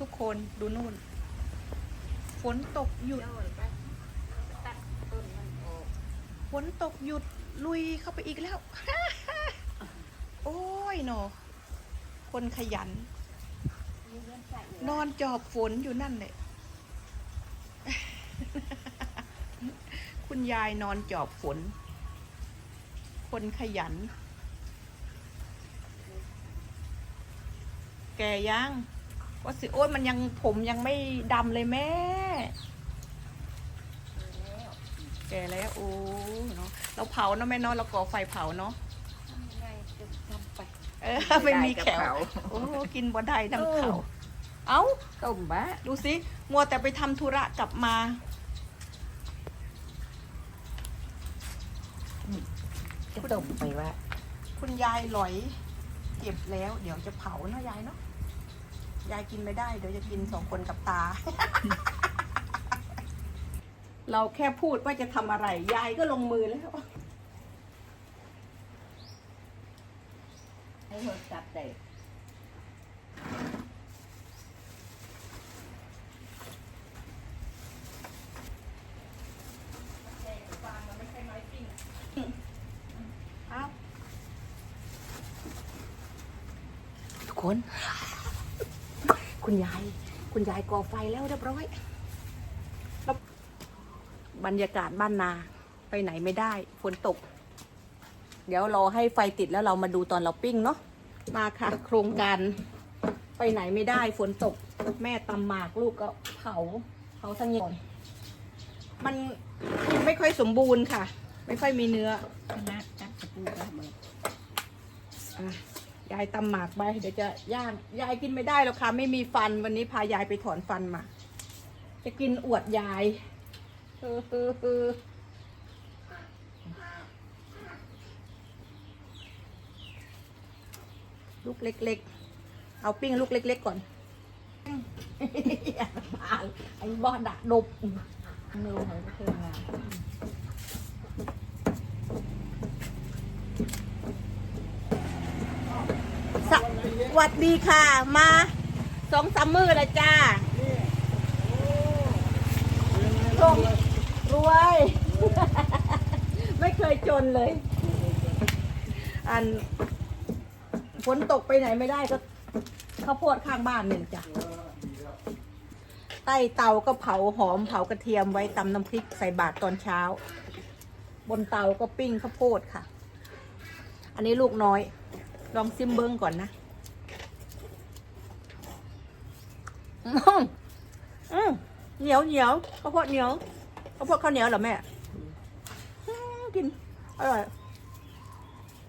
ทุกคนดูนู่น ฝนตกหยุด ฝนตกหยุดลุยเข้าไปอีกแล้ว โอ้ยหนอ คนขยัน นอนจอบฝนอยู่นั่นเลยคุณยายนอนจอบฝน คนขยัน แกยัง ว่าสิโอ้ยมันยังผมยังไม่ดำเลยแม่แล้วแกแล้วโอ้เนาะเราเผาเนาะแม่เนาะเราก่อไฟเผาเนาะทำยังไงจะทำไปเออไม่มีแขวได้กับเผาโอ้กินบ่ได้น้ำเออเผาเอ้าต้มบะดูสิมัวแต่ไปทำธุระกลับมาจะต้มไปว่าคุณยายหลอยเก็บแล้ว เดี๋ยวจะเผาเนาะยายเนาะ ยายกินไม่ได้ เดี๋ยวจะกินสองคนกับตา เราแค่พูดว่าจะทำอะไร ยายก็ลงมือแล้ว ให้โทรศัพท์ได้เอาทุกคน คุณยาย คุณยายก่อไฟแล้วเรียบร้อยแล้วบรรยากาศบ้านนาไปไหนไม่ได้ฝนตก เดี๋ยวรอให้ไฟติดแล้วเรามาดูตอนเราปิ้งเนาะมาค่ะ โครงการ ไปไหนไม่ได้ฝนตก แม่ตำหมากลูกก็เผาเผาทั้งอย่างมันไม่ค่อยสมบูรณ์ค่ะ ไม่ค่อยมีเนื้อคณะตัดตะปูก็หมดอะ ยายตำหมากไปเดี๋ยวจะย่างยายกินไม่ได้หรอกค่ะไม่มีฟันวันนี้พายายไปถอนฟันมา จะกินอวดยายเออเออเออลูกเล็ก ๆ เอาปิ้งลูกเล็ก ๆ ก่อนอย่าบาไอ้บอดะดบเนื้อหอยก็เพิ่มงาน ส วัสดีค่ะ มาสองสามมือล้วจ้าโชครวย ไม่เคยจนเลย อันฝนตกไปไหนไม่ได้ก็ข้าวโพดข้างบ้านหนึ่งจ้ะใต้เตาก็เผาหอมเผากระเทียมไว้ตำน้ำพริกใส่บาตรตอนเช้า บนเตาก็ปิ้งข้าวโพดค่ะ อันนี้ลูกน้อย ลองซิมเบิ้งก่อนนะ อื้อหืออื้อเหนียวเหนียวข้าวโพดเหนียวข้าวโพดข้าวเหนียวเหรอแม่กินอร่อย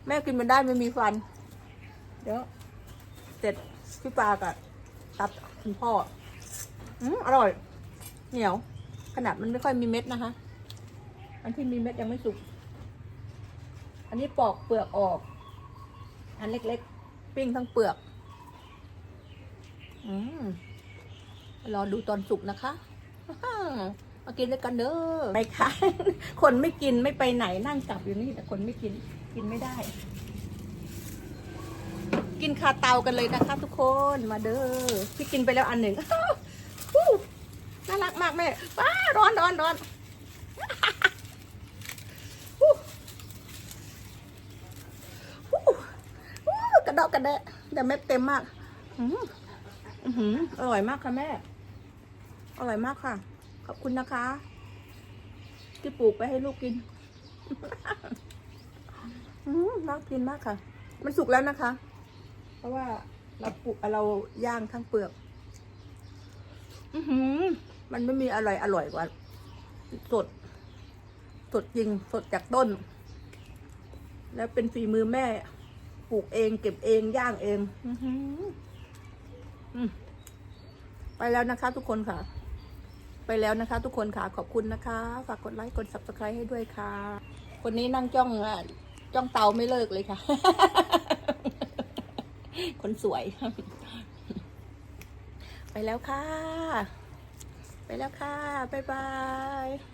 แม่กินมันได้ไม่มีฟัน เดี๋ยวเสร็จพี่ปากับตัดคุณพ่อ อืมอร่อย เหนียว ขนาดมันไม่ค่อยมีเม็ดนะคะ อันที่มีเม็ดยังไม่สุก อันนี้ปอกเปลือกออก อันเล็กๆ ปิ้งทั้งเปลือก อืม รอดูตอนสุกนะคะมากินด้วยกันเด้อไปค่ะ คนไม่กินไม่ไปไหนนั่งจับอยู่นี่ แต่คนไม่กินกินไม่ได้ กินคาเตากันเลยนะคะ ทุกคนมาเด้อพี่กินไปแล้วอันหนึ่งน่ารักมากแม่ว้าร้อนร้อนร้อนกระดอกกระเดะแต่เม็ดเต็มมากออร่อยมากค่ะแม่ อร่อยมากค่ะ ขอบคุณนะคะ ที่ปลูกไปให้ลูกกินอืมน่ากินมากค่ะ มันสุกแล้วนะคะ เพราะว่าเราปลูกเราย่างทั้งเปลือก อือหือ มันไม่มีอร่อยอร่อยกว่า สด สดจริง สดจากต้น แล้วเป็นฝีมือแม่ ปลูกเอง เก็บเอง ย่างเอง อื้อหืออืมไปแล้วนะคะทุกคนค่ะ ไปแล้วนะคะ ทุกคนค่ะขอบคุณนะคะ ฝากกดไลค์กด subscribe ให้ด้วยค่ะ คนนี้นั่งจ้องจ้องเตาไม่เลิกเลยค่ะ คนสวย ไปแล้วค่ะ ไปแล้วค่ะ บ๊ายบาย